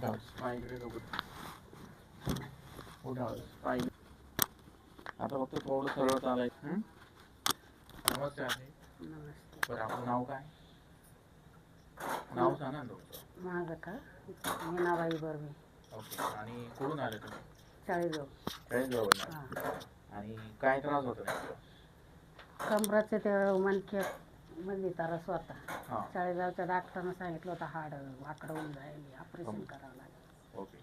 उठावस पायकडे डोकं उठावस आता फक्त थोडं सरळ चालायचं नमस्ते आहे बरं आपलं नाव काय नाव सांगा ना तुमचं माझं का मीनाबाई बर्वे ओके आणि कुठून आले तुम्ही चाळीसगाव चाळीसगावरून हां आणि काय? त्रास होतो नेमकं कमराचे ते मणक्या मध्ये त्रास होता हां. चाळीसगावच्या डॉक्टरनं सांगितलं होतं हाड वाकडं होऊन जाईल ऑपरेशन करावं लागेल. ओके.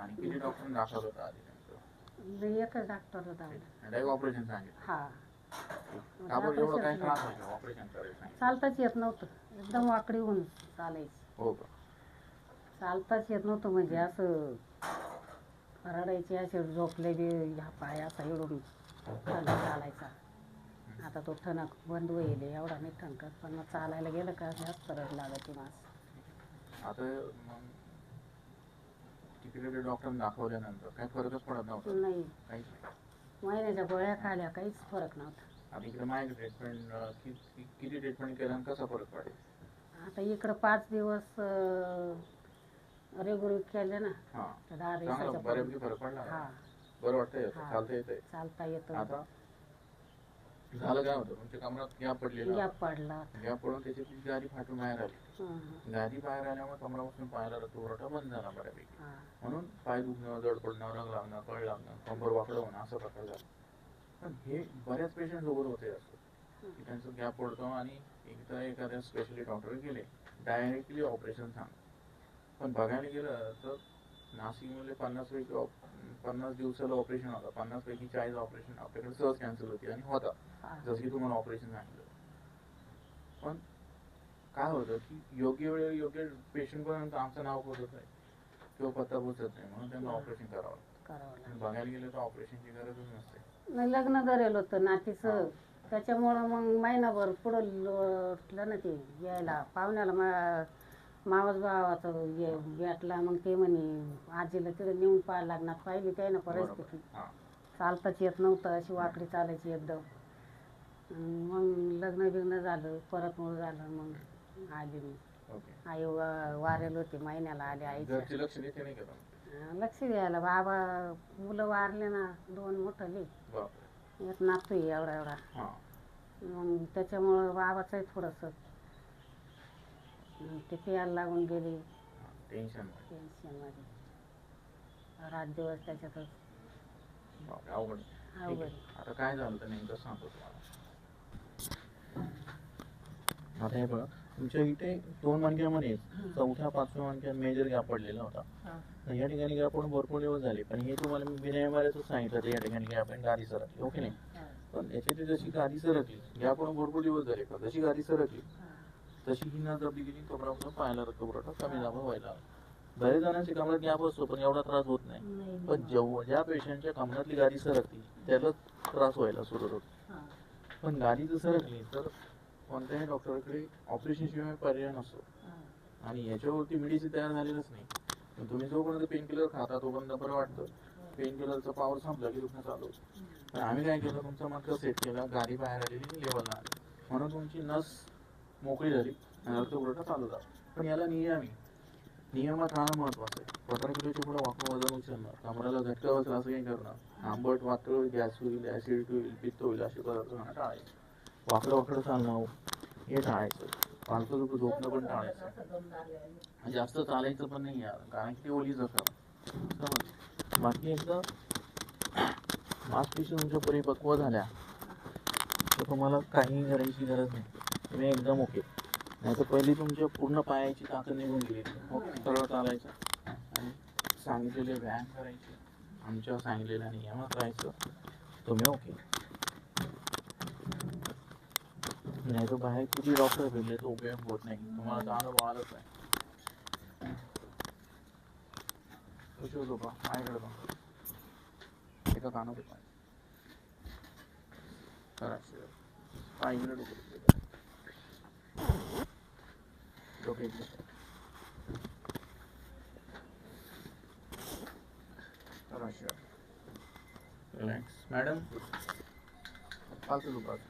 आणि किती डॉक्टर होतं आधी नेमकं लई एकच डॉक्टर डायरेक्ट ऑपरेशन सांगितलं. हा. का बरं एवढं काय त्रास व्हायचा ऑपरेशन करायचं सांगितलं? चालताच येत नव्हतं. एकदम वाकडी होऊन चालायचं. हो का? चालताच येत नव्हतं म्हणजे असं रडायचे असे झोपले बी ह्या पाय असा एवढून चालायचा. आता तो ठणक बंद होईल एवढा नाही ठणकत पण मग चालायला गेलं का जास्त रड लागायची मास आता मग तिकडे डॉक्टर दाखवल्यानंतर काही फरकच पडत नव्हता. नाही. काहीच नाही. महिन्याच्या गोळ्या खाल्या काहीच फरक नव्हता. आता इकडे माझ्या ट्रीटमेंट किती ट्रीटमेंट केल्यानं कसा फरक पडेल? आता इकडं पाच दिवस रेग्युलर केले ना हा. तर दहा चांगला दिवसाच्या बऱ्यापैकी फरक पडला. ना? हा. बरं वाटतंय हा. चालता येतंय. चालता येतं आता झालं काय होतं? तुमच्या कमरात गॅप पडलेला गॅप पडला गॅप पडून त्याची गाडी फाटून बाहेर आली. गाडी बाहेर आल्यामुळे कमरापासून पायाला रक्तपुरवठा बंद झाला बऱ्यापैकी. हा. म्हणून पाय दुखणं जड पडणं रंग लागणं कळ लागणं कंबर वाकडं होणं असा प्रकार झाला. पण हे बऱ्याच पेशंट सोबत होते असं. की त्यांचं गॅप पडतो आणि एकदा एखाद्या स्पेशली डॉक्टर गेले डायरेक्टली ऑपरेशन सांग पण बघायला गेलं तर नाशिकमध्ये पन्नास पैकी पन्नास दिवसाला ऑपरेशन होतं. पन्नास पैकी चाळीस ऑपरेशन आपल्याकडे सहज कॅन्सल होती आणि होता. जसं की तुम्हाला ऑपरेशन सांगितलं. पण काय होतं की योग्य वेळी योग्य पेशंट पर्यंत आमचं नाव पोहोचत नाही. किंवा पत्ता पोहोचत नाही. म्हणून त्यांना ऑपरेशन करावं बघायला गेलं तर ऑपरेशनची गरजच नसते. लग्न धरेल होतं नातीचं. त्याच्यामुळं मग महिनाभर पुढं लोटलं ना ते यायला पाहुण्याला मावस भावाचं हे भेटला मग ते म्हणे आजीला तिथे नेऊन पाहायला लागणार. पाहिली त्यानं परिस्थिती हा. चालताच येत नव्हतं अशी वाकडी चालायची एकदम. मग लग्न बिग्न झालं परत मूळ झालं मग आली मी. ओके. आई वा- वारेल होती महिन्याला आली आईच्या घरचे लक्ष देते नाही का तुम्ही? अं, लक्ष द्यायला. बाबा मुलं वारले ना दोन मोठले बापरे. एक नातू आहे एवढा एवढा. हा. मग त्याच्यामुळं बाबाचंही थोडंसं. ते प्यायला लागून गेले. टेन्शन टेन्शनमध्ये रात दिवस त्याच्यातच. बापरे अवघड. ठीक अवघड. आहे. आता काय झालं तर नेमकं सांगतो तुम्हाला. आता हे बघा तुमच्या इथे दोन मणक्यामध्ये चौथ्या पाचव्या मणक्यात मेजर गॅप पडलेला होता. हा. तर या ठिकाणी गॅप पडून भरपूर दिवस झाले. पण हे तुम्हाला मी एमआरआयचं सांगितलं तर या ठिकाणी गॅप आहे गाडी सरकली. ओके नाही? हा. पण याच्यात जशी गाडी सरकली गॅप पडून भरपूर दिवस झाले. का जशी गाडी सरकली हा. तशी ही न दबली गेली कमरापासून पायाला रक्तपुरवठा कमी दाबा व्हायला. बरेच जणांची कमरात गॅप असतो पण एवढा त्रास होत नाही पण. जेव्हा ज्या पेशंटच्या कमरातली गाडी सरकती त्याला त्रास व्हायला सुरू होतो. पण गाडी जर सरकली तर कोणत्याही डॉक्टरकडे ऑपरेशन शिवाय पर्याय नसतो. आणि याच्यावरती मेडिसिन तयार झालेलंच नाही पण तुम्ही जोपर्यंत पेन किलर खाता तोपर्यंत बरं वाटतं पेन किलरचा पॉवर संपला की दुखणं चालू. पण आम्ही काय केलं तुमचा मटका सेट केला गाडी बाहेर आलेली लेवलला आली म्हणून तुमची नस मोकळी झाली. आणि रक्तपुरवठा चालू झाला पण याला नियम आहे. नियमात राहणं महत्वाचं आहे. पंधरा पुढे वाकून वजन कमराला झटका असं असं काही करणार. आंबट वाकड गॅस होईल ऍसिडिटी होईल पित्त होईल असे पदार्थ खाणं टाळायचं वाकडं वाकडं चालणं हे टाळायचं फालतू लोक झोपणं पण टाळायचं जास्त चालायचं पण नाही यार. कारण की ते ओली जखम. समज बाकी एकदा मासपेशी तुमच्या परिपक्व झाल्या तर तुम्हाला काही करायची गरज नाही. तुम्ही एकदम ओके नाही तर पहिली तुमच्या पूर्ण पायाची ताकद निघून गेली. ओके सरळ चालायचं. आणि सांगितलेले व्यायाम करायचे. आमच्या सांगितलेल्या नियमात राहायचं. तुम्ही ओके नाही तर बाहेर किती डॉक्टर भेटले तर उपयोग होत नाही. तुम्हाला जाणं अनुभव आहे का? माझ्याकडे एका कानात करा Çok iyi. Sure. Relax. Madam. I'll look